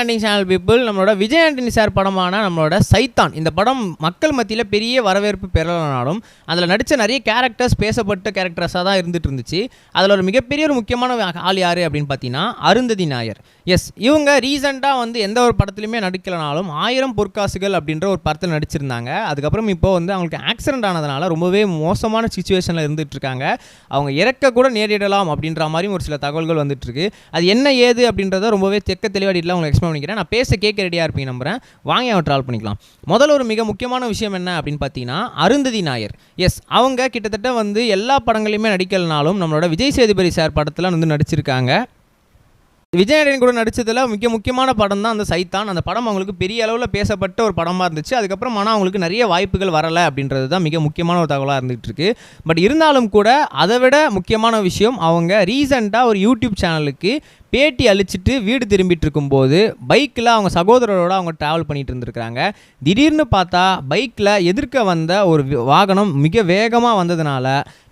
Antony channel people நம்மளோட Vijay Antony sir படமான நம்மளோட சைத்தான். இந்த படம் மக்கள் மத்தியில் பெரிய வரவேற்பு பெறலனாலும் அதில் நடித்த நிறைய கேரக்டர்ஸ் பேசப்பட்ட கேரக்டர்ஸாக தான் இருந்துட்டு இருந்துச்சு அதில் ஒரு மிகப்பெரிய ஒரு முக்கியமான ஆள் யார் அப்படின்னு பார்த்தீங்கன்னா அருந்ததி நாயர். எஸ் இவங்க ரீசெண்டாக வந்து எந்த ஒரு படத்துலையுமே நடிக்கலனாலும் ஆயிரம் பொற்காசுகள் அப்படின்ற ஒரு படத்தில் நடிச்சிருந்தாங்க. அதுக்கப்புறம் இப்போ வந்து அவங்களுக்கு ஆக்சிடென்ட் ஆனதுனால ரொம்பவே மோசமான சுச்சுவேஷனில் இருந்துட்டு இருக்காங்க அவங்க இறக்க கூட நேரிடலாம் அப்படின்ற மாதிரி ஒரு சில தகவல்கள் வந்துட்டு இருக்கு அது என்ன ஏது அப்படின்றத ரொம்பவே தெக்க தெளிவாடியில் உங்களுக்கு எக்ஸ்பிளைன் பண்ணிக்கிறேன் நான் பேச கேட்க ரெடியாக இருப்பீங்க நம்புறேன். வாங்கி அவன் ட்ரால் பண்ணிக்கலாம். முதல்ல ஒரு மிக முக்கியமான விஷயம் என்ன அப்படின்னு பார்த்தீங்கன்னா அருந்ததி நாயர். எஸ் அவங்க கிட்டத்தட்ட வந்து எல்லா படங்களையுமே நடிக்கலனாலும் நம்மளோட விஜய் சேதுபதி சார் படத்தில் வந்து நடிச்சிருக்காங்க. விஜயநாயகன் கூட நடித்ததில் மிக முக்கியமான படம் தான் அந்த சைத்தான். அந்த படம் அவங்களுக்கு பெரிய அளவில் பேசப்பட்ட ஒரு படமாக இருந்துச்சு. அதுக்கப்புறம் ஆனால் அவங்களுக்கு நிறைய வாய்ப்புகள் வரலை அப்படின்றது தான் மிக முக்கியமான ஒரு தகவலாக இருந்துகிட்டு இருக்கு. பட் இருந்தாலும் கூட அதை விட முக்கியமான விஷயம் அவங்க ரீசெண்டாக ஒரு யூடியூப் சேனலுக்கு பேட்டி அழிச்சிட்டு வீடு திரும்பிட்டு இருக்கும்போது பைக்கில் அவங்க சகோதரரோட அவங்க ட்ராவல் பண்ணிட்டு இருந்திருக்காங்க திடீர்னு பார்த்தா பைக்கில் எதிர்க்க வந்த ஒரு வாகனம் மிக வேகமாக வந்ததுனால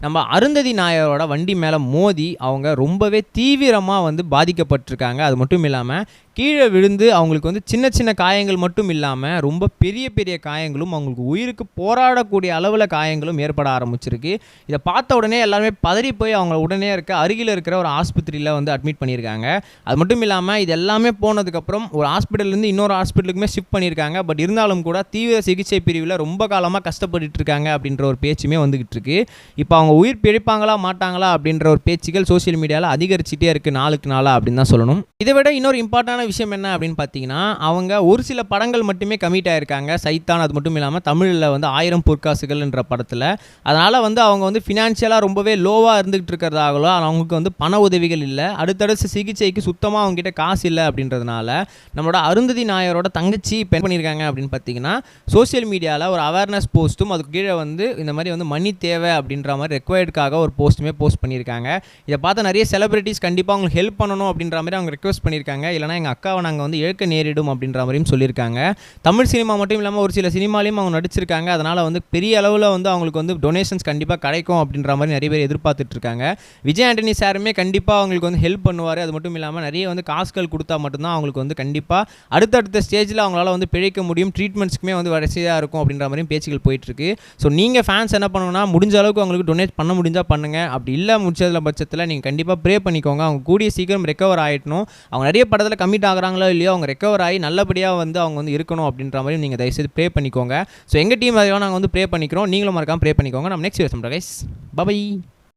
நம்ம அருந்ததி நாயரோட வண்டி மேலே மோதி அவங்க ரொம்பவே தீவிரமாக வந்து பாதிக்கப்பட்டிருக்காங்க. அது மட்டும் இல்லாமல் கீழே விழுந்து அவங்களுக்கு வந்து சின்ன சின்ன காயங்கள் மட்டும் இல்லாமல் ரொம்ப பெரிய பெரிய காயங்களும் அவங்களுக்கு உயிருக்கு போராடக்கூடிய அளவில் காயங்களும் ஏற்பட ஆரம்பிச்சிருக்கு. இதை பார்த்த உடனே எல்லாருமே பதறி போய் அவங்க உடனே இருக்க அருகில் இருக்கிற ஒரு ஆஸ்பத்திரியில் வந்து அட்மிட் பண்ணியிருக்காங்க. அது மட்டும் இல்லாமல் இது எல்லாமே போனதுக்கப்புறம் ஒரு ஹாஸ்பிட்டல்லேருந்து இன்னொரு ஹாஸ்பிட்டலுக்குமே ஷிஃப்ட் பண்ணியிருக்காங்க. பட் இருந்தாலும் கூட தீவிர சிகிச்சை பிரிவில் ரொம்ப காலமாக கஷ்டப்பட்டு இருக்காங்க அப்படின்ற ஒரு பேச்சுமே வந்துகிட்டு இருக்கு. இப்போ அவங்க உயிர் பிழைப்பாங்களா மாட்டாங்களா அப்படின்ற ஒரு பேச்சுகள் சோஷியல் மீடியாவில் அதிகரிச்சுட்டே இருக்குது நாளுக்கு நாளாக அப்படின்னு தான் சொல்லணும். இதை விட இன்னொரு இம்பார்ட்டண்டான விஷயம் என்ன அப்படின்னு பார்த்தீங்கன்னா அவங்க ஒரு சில படங்கள் மட்டுமே கமிட் ஆயிருக்காங்க. சைத்தான் அது மட்டும் இல்லாமல் தமிழில் வந்து ஆயிரம் பொற்காசுகள்ன்ற படத்தில். அதனால் வந்து அவங்க வந்து ஃபினான்ஷியலாக ரொம்பவே லோவாக இருந்துகிட்டு இருக்கிறதாகலோ அவங்களுக்கு வந்து பண உதவிகள் இல்லை. அடுத்தடுத்து சிகிச்சை சிகிச்சைக்கு சுத்தமாக அவங்ககிட்ட காசு இல்லை அப்படின்றதுனால நம்மளோட அருந்ததி நாயரோட தங்கச்சி பெண் பண்ணியிருக்காங்க அப்படின்னு பார்த்தீங்கன்னா சோஷியல் மீடியாவில் ஒரு அவேர்னஸ் போஸ்ட்டும் அதுக்கு கீழே வந்து இந்த மாதிரி வந்து மணி தேவை அப்படின்ற மாதிரி ரெக்வயர்டுக்காக ஒரு போஸ்ட்டுமே போஸ்ட் பண்ணியிருக்காங்க இதை பார்த்தா நிறைய செலிபிரிட்டிஸ் கண்டிப்பாக அவங்களுக்கு ஹெல்ப் பண்ணணும் அப்படின்ற மாதிரி அவங்க ரெக்வஸ்ட் பண்ணியிருக்காங்க இல்லைனா எங்கள் அக்காவை நாங்கள் வந்து இழக்க நேரிடும் அப்படின்ற மாதிரியும் சொல்லியிருக்காங்க தமிழ் சினிமா மட்டும் இல்லாமல் ஒரு சில சினிமாலையும் அவங்க நடிச்சிருக்காங்க. அதனால் வந்து பெரிய அளவில் வந்து அவங்களுக்கு வந்து டொனேஷன்ஸ் கண்டிப்பாக கிடைக்கும் அப்படின்ற மாதிரி நிறைய பேர் எதிர்பார்த்துட்ருக்காங்க விஜய் ஆண்டனி சாருமே கண்டிப்பாக அவங்களுக்கு வந்து ஹெல்ப் பண்ணுவார். அது மட்டும் இல்லாமல் நிறைய வந்து காசுகள் கொடுத்தா மட்டும்தான் அவங்களுக்கு வந்து கண்டிப்பாக அடுத்தடுத்த ஸ்டேஜில் அவங்களால வந்து பிழைக்க முடியும். ட்ரீட்மெண்ட்ஸ்க்குமே வந்து வரிசையாக இருக்கும் அப்படின்ற மாதிரியும் பேச்சுகள் போயிட்டுருக்கு. ஸோ நீங்கள் ஃபேன்ஸ் என்ன பண்ணணும்னா முடிஞ்ச அளவுக்கு அவங்களுக்கு டொனேட் பண்ண முடிஞ்சால் பண்ணுங்கள் அப்படி இல்லை முடிச்சதில் பட்சத்தில் நீங்கள் கண்டிப்பாக ப்ரே பண்ணிக்கோங்க. அவங்க கூடிய சீக்கிரம் ரெக்கவர் ஆகிடணும் அவங்க நிறைய படத்தில் கம்மிட் ஆகுறாங்களோ இல்லையோ அவங்க ரெக்கவர் ஆகி நல்லபடியாக வந்து அவங்க வந்து இருக்கணும் அப்படின்ற மாதிரி நீங்கள் தயவுசெய்து ப்ரே பண்ணிக்கோங்க. ஸோ எங்கள் டீம் அதையும் நாங்கள் வந்து ப்ரே பண்ணிக்கிறோம். நீங்களும் மறக்காமல் ப்ரே பண்ணிக்கோங்க. நம்ம நெக்ஸ்ட் வீடியோ கைஸ் பபை